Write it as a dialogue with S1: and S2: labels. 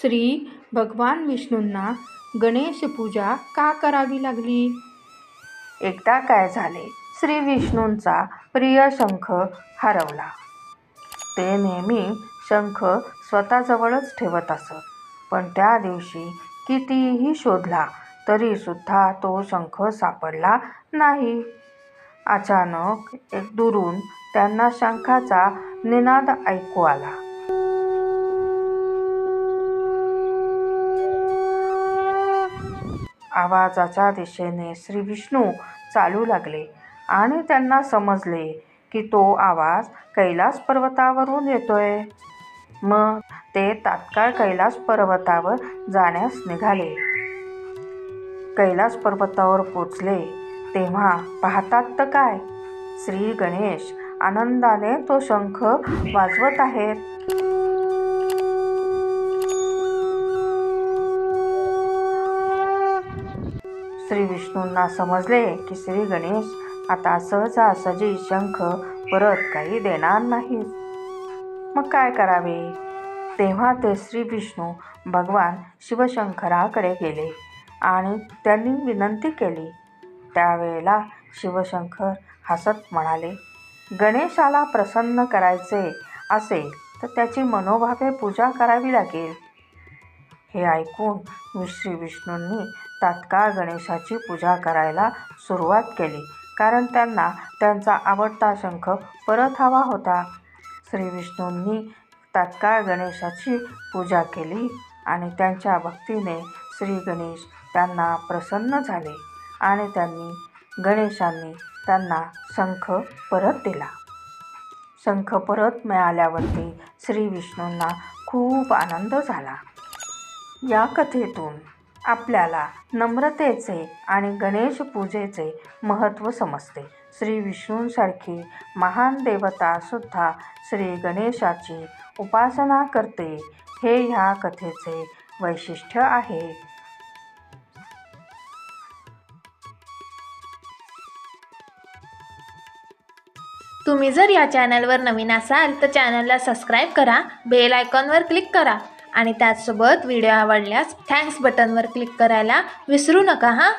S1: श्री भगवान विष्णूंना गणेश पूजा का करावी लागली?
S2: एकदा काय झाले श्री विष्णूंचा प्रिय शंख हरवला. ते नेहमी शंख स्वतःजवळच ठेवत असत पण त्या दिवशी कितीही शोधला तरीसुद्धा तो शंख सापडला नाही. अचानक एक दुरून त्यांना शंखाचा निनाद ऐकू आला. आवाजाच्या दिशेने श्री विष्णू चालू लागले आणि त्यांना समजले की तो आवाज कैलास पर्वतावरून येतोय. मग ते तात्काळ कैलास पर्वतावर जाण्यास निघाले. कैलास पर्वतावर पोचले तेव्हा पाहतात तर काय? श्री गणेश आनंदाने तो शंख वाजवत आहेत. श्री विष्णूंना समजले की श्री गणेश आता सहजासहजी शंख परत काही देणार नाहीत. मग काय करावे? तेव्हा ते श्री विष्णू भगवान शिवशंकराकडे गेले आणि त्यांनी विनंती केली. त्यावेळेला शिवशंकर हसत म्हणाले गणेशाला प्रसन्न करायचे असेल तर त्याची मनोभावे पूजा करावी लागेल. हे ऐकून श्री विष्णूंनी तात्काळ गणेशाची पूजा करायला सुरुवात केली. कारण त्यांना त्यांचा आवडता शंख परत हवा होता. श्री विष्णूंनी तात्काळ गणेशाची पूजा केली आणि त्यांच्या भक्तीने श्री गणेश त्यांना प्रसन्न झाले आणि त्यांनी गणेशांनी त्यांना शंख परत दिला. शंख परत मिळाल्यावरती श्री विष्णूंना खूप आनंद झाला. या कथेतून आपल्याला नम्रतेचे आणि गणेश पूजेचे महत्त्व समजते. श्री विष्णूंसारखी महान देवतासुद्धा श्री गणेशाची उपासना करते हे ह्या कथेचे वैशिष्ट्य आहे.
S3: तुम्ही जर या चॅनलवर नवीन असाल तर चॅनलला सबस्क्राईब करा बेल आयकॉनवर क्लिक करा. आणि त्याचसोबत व्हिडिओ आवडल्यास थँक्स बटनवर क्लिक करायला विसरू नका हां?